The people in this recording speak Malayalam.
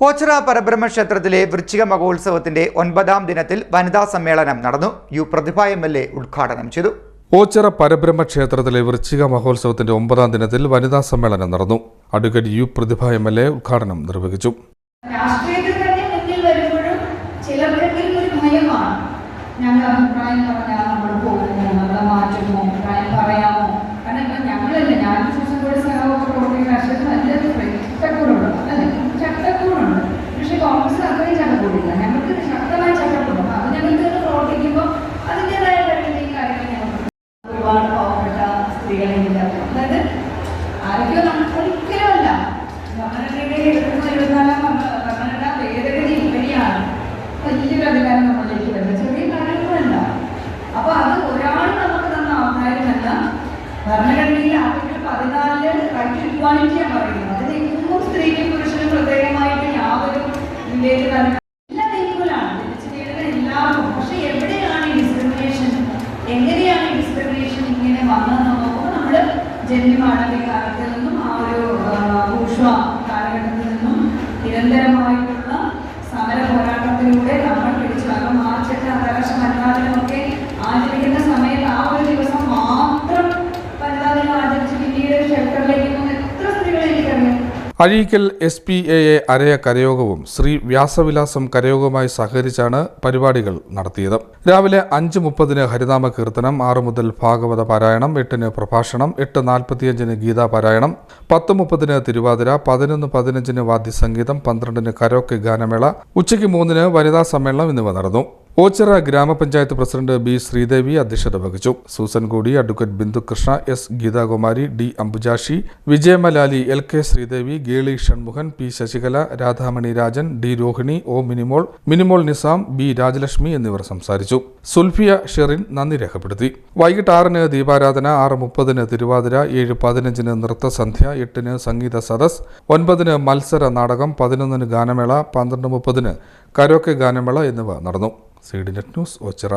ഓച്ചിറ പരബ്രഹ്മ ക്ഷേത്രത്തിലെ വൃശ്ചിക മഹോത്സവത്തിന്റെ ഒൻപതാം ദിനത്തിൽ വനിതാ സമ്മേളനം നടന്നു. U Prathibha M L A ഉദ്ഘാടനം ചെയ്തു. ഓച്ചിറ പരബ്രഹ്മ ക്ഷേത്രത്തിലെ വൃശ്ചിക മഹോത്സവത്തിന്റെ ഒമ്പതാം ദിനത്തിൽ വനിതാ സമ്മേളനം നടന്നു. Advocate U Prathibha M L A ഉദ്ഘാടനം നിർവഹിച്ചു. ഞങ്ങളുടെ അഭിപ്രായം പറഞ്ഞാൽ നമ്മൾ പോകുമോ അതായത് ആരൊക്കെയോ നമുക്ക് ഒരിക്കലുമല്ല. ഭരണഘടനയുടെ എഴുപത്തി എഴുപത്തിനാലാം ഭരണഘടന ഭേദഗതി വഴിയാണ് വലിയൊരു അധികാരം നമ്മളിലേക്ക് വരുന്നത്. ചെറിയ കാര്യങ്ങളല്ല അപ്പൊ അത് ഒരാൾ നമുക്ക് തന്ന അവതാരമല്ല ഭരണഘടനയിൽ പറയുന്നത്. അതിന് എങ്ങും സ്ത്രീക്കും പ്രത്യേകമായിട്ട് യാതൊരു വിവേചനം എല്ലാ ജനിച്ചു വീഴുന്ന എല്ലാവർക്കും. പക്ഷെ എവിടെയാണ് ജന്മിമാടക കാലത്തിൽ നിന്നും ആ ഒരു ഭൂഷ കാലഘട്ടത്തിൽ നിന്നും നിരന്തരമായിട്ടുള്ള സമര പോരാട്ടത്തിലൂടെ Azhikkal S P A A Araya കരയോഗവും ശ്രീ വ്യാസവിലാസം കരയോഗവുമായി സഹകരിച്ചാണ് പരിപാടികൾ നടത്തിയത്. രാവിലെ അഞ്ച് മുപ്പതിന് ഹരിനാമ കീർത്തനം ആറ് മുതൽ ഭാഗവത പാരായണം എട്ടിന് പ്രഭാഷണം എട്ട് നാൽപ്പത്തിയഞ്ചിന് ഗീതാ പാരായണം പത്ത് മുപ്പതിന് തിരുവാതിര പതിനൊന്ന് പതിനഞ്ചിന് വാദ്യസംഗീതം പന്ത്രണ്ടിന് കരോക്കെ ഗാനമേള ഉച്ചയ്ക്ക് മൂന്നിന് വനിതാ സമ്മേളനം എന്നിവ നടന്നു. ഓച്ചിറ ഗ്രാമപഞ്ചായത്ത് പ്രസിഡന്റ് ബി ശ്രീദേവി അധ്യക്ഷത വഹിച്ചു. Susan Kodi advocate Bindu Krishna S Geethakumari D Ambujakshi Vijayamalali L K Sreedevi Geli Shanmukhan P Sasikala Radhamani Rajan D Rohini O Minimol Minimol Nizam B Rajalakshmi എന്നിവർ സംസാരിച്ചു. സുൽഫിയ ഷെറിൻ നന്ദി രേഖപ്പെടുത്തി. വൈകിട്ട് ആറിന് ദീപാരാധന ആറ് മുപ്പതിന് തിരുവാതിര ഏഴ് പതിനഞ്ചിന് നൃത്തസന്ധ്യ എട്ടിന് സംഗീത സദസ് ഒൻപതിന് മത്സര നാടകം പതിനൊന്നിന് ഗാനമേള പന്ത്രണ്ട് മുപ്പതിന് കരോക്കെ ഗാനമേള എന്നിവ നടന്നു. C D net news Oachira